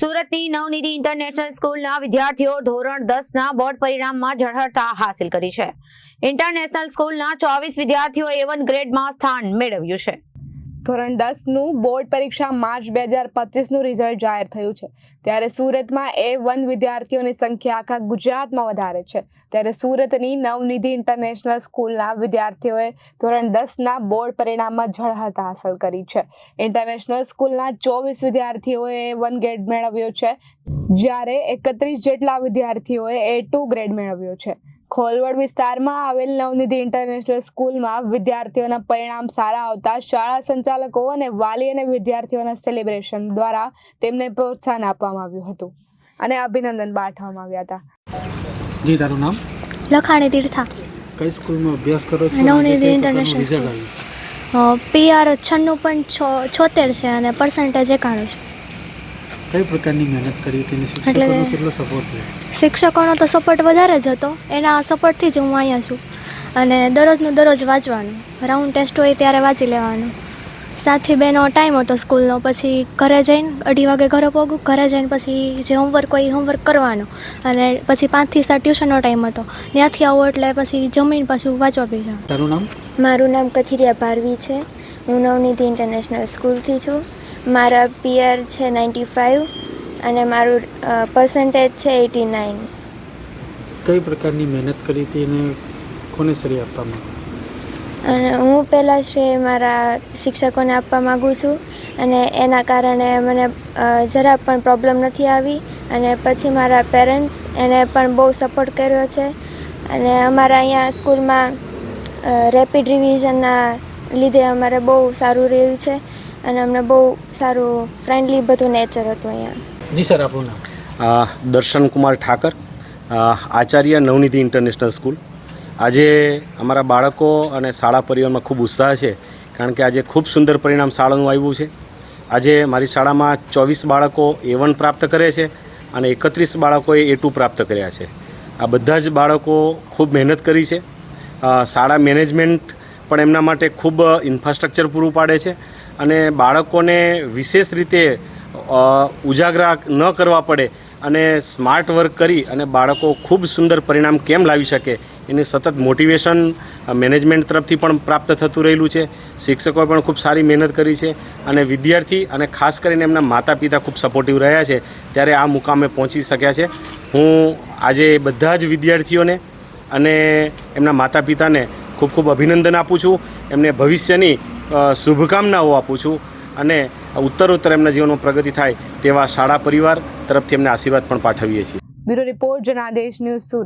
સુરતની નવનિધિ ઇન્ટરનેશનલ સ્કૂલના વિદ્યાર્થીઓ ધોરણ દસના બોર્ડ પરિણામમાં ઝળહળતા હાંસિલ કરી છે. ઇન્ટરનેશનલ સ્કૂલના ચોવીસ વિદ્યાર્થીઓએ એવન વન ગ્રેડમાં સ્થાન મેળવ્યું છે. ધોરણ દસનું બોર્ડ પરીક્ષા માર્ચ બે હજાર પચીસનું રિઝલ્ટ જાહેર થયું છે. ત્યારે સુરતમાં એ વન વિદ્યાર્થીઓની સંખ્યા આખા ગુજરાતમાં વધારે છે. ત્યારે સુરતની નવનિધિ ઇન્ટરનેશનલ સ્કૂલના વિદ્યાર્થીઓએ ધોરણ દસના બોર્ડ પરિણામમાં ઝળહળતા હાંસલ કરી છે. ઇન્ટરનેશનલ સ્કૂલના ચોવીસ વિદ્યાર્થીઓએ વન ગ્રેડ મેળવ્યો છે. જ્યારે એકત્રીસ જેટલા વિદ્યાર્થીઓએ એ ટુ ગ્રેડ મેળવ્યો છે. ખોલવડ વિસ્તારમાં આવેલ નવનિધિ ઇન્ટરનેશનલ સ્કૂલમાં વિદ્યાર્થીઓના પરિણામ સારા આવતા શાળા સંચાલકો અને વાલી અને વિદ્યાર્થીઓના સેલિબ્રેશન દ્વારા તેમને પ્રોત્સાહન આપવામાં આવ્યું હતું અને અભિનંદન પાઠવવામાં આવ્યા હતા. જી તારું નામ? લખાણી તીર્થા. કઈ સ્કૂલમાં અભ્યાસ કરો છો? નવનિધિ ઇન્ટરનેશનલ પીઆર છન્નું પણ છ છોતેર છે અને પર્સન્ટેજ એકાણું છે. કઈ પ્રકારની મહેનત કરી તેને એટલે શિક્ષકોનો કે- કેટલો સપોર્ટ થયો? શિક્ષકોનો તો સપોર્ટ વધારે જ હતો. એના સપોર્ટથી જ હું અહીંયા છું. અને દરરોજનું દરરોજ વાંચવાનું. રાઉન્ડ ટેસ્ટ હોય ત્યારે વાંચી લેવાનું. સાતથી બેનો ટાઈમ હતો સ્કૂલનો પછી ઘરે જઈને અઢી વાગે ઘરે પહોંચું ઘરે જઈને પછી જે હોમવર્ક હોય એ હોમવર્ક કરવાનું. અને પછી પાંચથી સાત ટ્યુશનનો ટાઈમ હતો. ત્યાંથી આવું એટલે પછી જમીન પાછું વાંચવા બી જાઉં. તારું નામ? મારું નામ કથિરિયા ભારવી છે. હું નવનીતિ ઇન્ટરનેશનલ સ્કૂલથી છું. મારા પીઆર છે નાઇન્ટી ફાઇવ અને મારું પર્સન્ટેજ છે એટી નાઇન. કઈ પ્રકારની મહેનત કરી હતી અને કોને શ્રેય આપવામાં? અને હું પહેલાં શ્રેય મારા શિક્ષકોને આપવા માગું છું અને એના કારણે મને જરા પણ પ્રોબ્લેમ નથી આવી અને પછી મારા પેરેન્ટ્સ એને પણ બહુ સપોર્ટ કર્યો છે અને અમારા અહીંયા સ્કૂલમાં રેપિડ રિવિઝનના લીધે અમારે બહુ સારું રહ્યું છે અને અમને બહુ સારું ફ્રેન્ડલી બધું નેચર હતું અહીંયા. જી સર આપનું નામ? દર્શન કુમાર ઠાકર આચાર્ય નવનિધિ ઇન્ટરનેશનલ સ્કૂલ આજે અમારા બાળકો અને શાળા પરિવારમાં ખૂબ ઉત્સાહ છે કારણ કે આજે ખૂબ સુંદર પરિણામ શાળાનું આવ્યું છે. આજે મારી શાળામાં ચોવીસ બાળકો એ વન પ્રાપ્ત કરે છે અને એકત્રીસ બાળકોએ એ ટુ પ્રાપ્ત કર્યા છે. આ બધા જ બાળકો ખૂબ મહેનત કરી છે. શાળા મેનેજમેન્ટ પણ એમના માટે ખૂબ ઇન્ફ્રાસ્ટ્રક્ચર પૂરું પાડે છે. અને બાળકોને વિશેષ રીતે ઉજાગરા ન કરવા પડે અને સ્માર્ટ વર્ક કરી અને બાળકો ખૂબ સુંદર પરિણામ કેમ લાવી શકે, એનું સતત મોટિવેશન મેનેજમેન્ટ તરફથી પણ પ્રાપ્ત થતું રહેલું છે. શિક્ષકોએ પણ ખૂબ સારી મહેનત કરી છે અને વિદ્યાર્થી અને ખાસ કરીને એમના માતા પિતા ખૂબ સપોર્ટિવ રહ્યા છે. ત્યારે આ મુકામે પહોંચી શક્યા છે. હું આજે બધા જ વિદ્યાર્થીઓને અને એમના માતા પિતાને ખૂબ ખૂબ અભિનંદન આપું છું. એમને ભવિષ્યની શુભકામનાઓ આપું છું અને ઉત્તરોત્તર એમના જીવનમાં પ્રગતિ થાય તેવા શાળા પરિવાર તરફથી એમને આશીર્વાદ પણ પાઠવીએ છીએ. Bureau report, Janadesh news Surat.